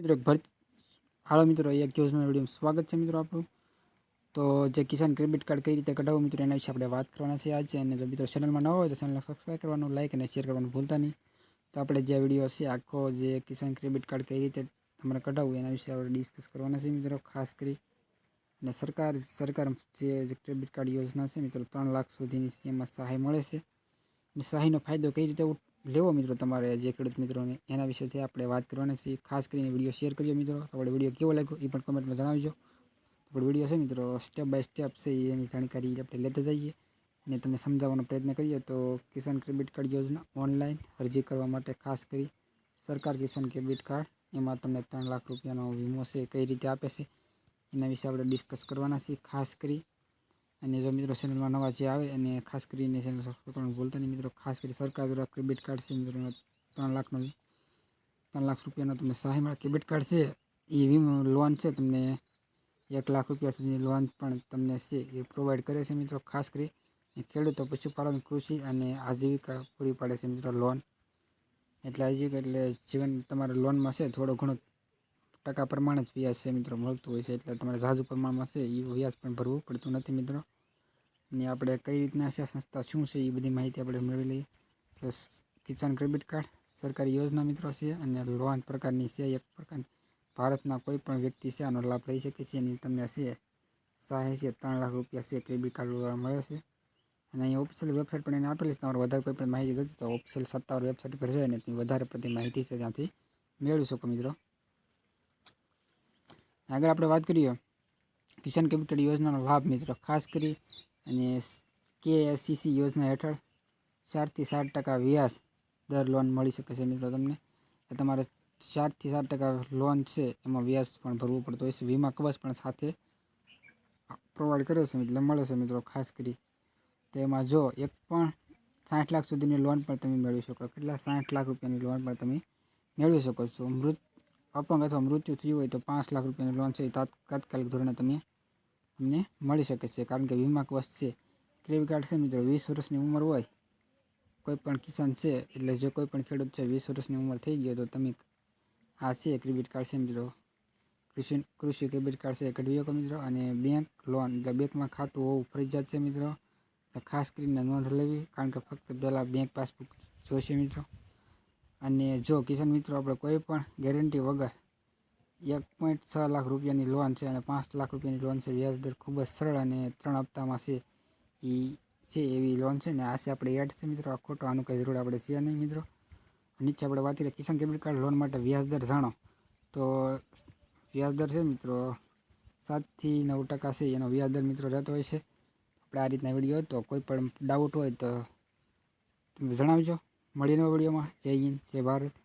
મિત્રો ભરતી હાલો મિત્રો એક યોજના વીડિયો સ્વાગત છે મિત્રો આપણું. તો જે કિસાન ક્રેડિટ કાર્ડ કઈ રીતે કઢાવવું મિત્રો, એના વિશે આપણે વાત કરવાના છે આજે. અને જો મિત્રો ચેનલમાં ન હોય તો ચેનલને સબસ્ક્રાઈબ કરવાનું લાઈક અને શેર કરવાનું ભૂલતા નહીં. તો આપણે જે વીડિયો છે આખો જે કિસાન ક્રેડિટ કાર્ડ કઈ રીતે તમારે કઢાવવું, એના વિશે આપણે ડિસ્કસ કરવાના છે મિત્રો, ખાસ કરી. અને સરકાર સરકાર જે ક્રેડિટ કાર્ડ યોજના છે મિત્રો, ત્રણ લાખ સુધીની એમાં સહાય મળે છે. સહાયનો ફાયદો કઈ રીતે લેવો મિત્રો તમારે જે ખેડૂત મિત્રોને એના વિશેથી આપણે વાત કરવાની છે, ખાસ કરીને વીડિયો શેર કરજો મિત્રો. આપણે વીડિયો કેવો લાગ્યો એ પણ કમેન્ટમાં જણાવજો. આપણે વીડિયો છે મિત્રો સ્ટેપ બાય સ્ટેપ છે એની જાણકારી આપણે લેતા જઈએ અને તમને સમજાવવાનો પ્રયત્ન કરીએ તો કિસાન ક્રેડિટ કાર્ડ યોજના ઓનલાઈન અરજી કરવા માટે ખાસ કરી સરકાર કિસાન ક્રેડિટ કાર્ડ, એમાં તમને ત્રણ લાખ રૂપિયાનો વીમો છે કઈ રીતે આપે છે, એના વિશે આપણે ડિસ્કસ કરવાના છીએ. ખાસ કરી અને જો મિત્રો ચેનલમાં નવા જે આવે અને ખાસ કરીને ચેનલ સબસ્ક્રાઈબ કરવાનું ભૂલતા નહીં મિત્રો, ખાસ કરી સરકાર દ્વારા ક્રેડિટ કાર્ડ છે મિત્રો, ત્રણ લાખનો ત્રણ લાખ રૂપિયાનો તમને સહાય મળે. ક્રેડિટ કાર્ડ છે, એ વીમો લોન છે, તમને એક લાખ રૂપિયા સુધીની લોન પણ તમને છે, એ પ્રોવાઈડ કરે છે મિત્રો, ખાસ કરી. ખેડૂતો પશુપાલન, કૃષિ અને આજીવિકા પૂરી પાડે છે મિત્રો લોન એટલે આજીવિકા એટલે જીવન તમારે લોનમાં છે, થોડો ઘણો ટકા પ્રમાણે જ વ્યાજ છે મિત્રો, મળતું હોય છે એટલે તમારે ઝાઝુ પ્રમાણમાં છે એ વ્યાજ પણ ભરવું પડતું નથી મિત્રો. અને આપણે કઈ રીતના છે, સંસ્થા શું છે એ બધી માહિતી આપણે મેળવી લઈએ. તો કિસાન ક્રેડિટ કાર્ડ સરકારી યોજના મિત્રો છે અને લોન પ્રકારની છે, એક પ્રકારની. ભારતના કોઈ પણ વ્યક્તિ છે, આનો લાભ લઈ શકે છે એની તમને છે, સહાય છે, ત્રણ લાખ રૂપિયા છે, ક્રેડિટ કાર્ડ મળે છે. અને અહીં ઓફિશિયલ વેબસાઇટ પણ એને આપેલી છે, તમારે વધારે કોઈ પણ માહિતી જોતી તો ઓફિશિયલ સત્તાવાર વેબસાઇટ પર જઈને તમે વધારે પડતી માહિતી છે ત્યાંથી મેળવી શકો મિત્રો. આગળ આપણે વાત કરીએ કિસાન કેપિટલ યોજનાનો લાભ મિત્રો. ખાસ કરી અને કે એસસીસી યોજના હેઠળ ચારથી સાત ટકા વ્યાજ દર લોન મળી શકે છે મિત્રો તમને. તમારે ચારથી સાત ટકા લોન છે એમાં વ્યાજ પણ ભરવું પડતું હોય છે. વીમા કવચ પણ સાથે પ્રોવાઈડ કરે છે એટલે મળે છે મિત્રો ખાસ કરી. તો એમાં જો એક પણ સાઠ લાખ સુધીની લોન પણ તમે મેળવી શકો. કેટલા સાઠ લાખ રૂપિયાની લોન પણ તમે મેળવી શકો છો. મૃત અપંગ અથવા મૃત્યુ થયું હોય તો પાંચ લાખ રૂપિયાની લોન છે એ તાત્કાલિક ધોરણે તમે તમને મળી શકે છે. કારણ કે વીમા કવચ છે. ક્રેડિટ કાર્ડ છે મિત્રો, વીસ વર્ષની ઉંમર હોય કોઈ પણ કિસાન છે, એટલે જો કોઈ પણ ખેડૂત છે, વીસ વર્ષની ઉંમર થઈ ગયો તો તમે આ છે ક્રેડિટ કાર્ડ છે મિત્રો. કૃષિ કૃષિ ક્રેડિટ કાર્ડ છે કઢવી શકો મિત્રો. અને બેંક લોન એટલે બેંકમાં ખાતું હોવું ફરજિયાત છે મિત્રો. ખાસ કરીને નોંધ લેવી, કારણ કે ફક્ત પહેલાં બેંક પાસબુક જોઈશે મિત્રો. અને જો કિસાન મિત્રો, આપણે કોઈ પણ ગેરંટી વગર એક પોઈન્ટ છ લાખ રૂપિયાની લોન છે અને પાંચ લાખ રૂપિયાની લોન છે વ્યાજદર ખૂબ જ સરળ અને ત્રણ હપ્તામાં છે. એ છે એવી લોન છે ને આ છે આપણે એડ છે મિત્રો. આ ખોટો આનું કંઈ જરૂર આપણે છે નહીં મિત્રો. નીચે આપણે વાત કરીએ કિસાન ક્રેડિટ કાર્ડ લોન માટે વ્યાજદર જાણો. તો વ્યાજદર છે મિત્રો સાતથી નવ ટકા છે એનો વ્યાજદર મિત્રો રહેતો હોય છે. આપણે આ રીતના વીડિયો તો કોઈ પણ ડાઉટ હોય તો તમે જણાવજો. મળીને વિડીયોમાં જય હિન્દ જય ભારત.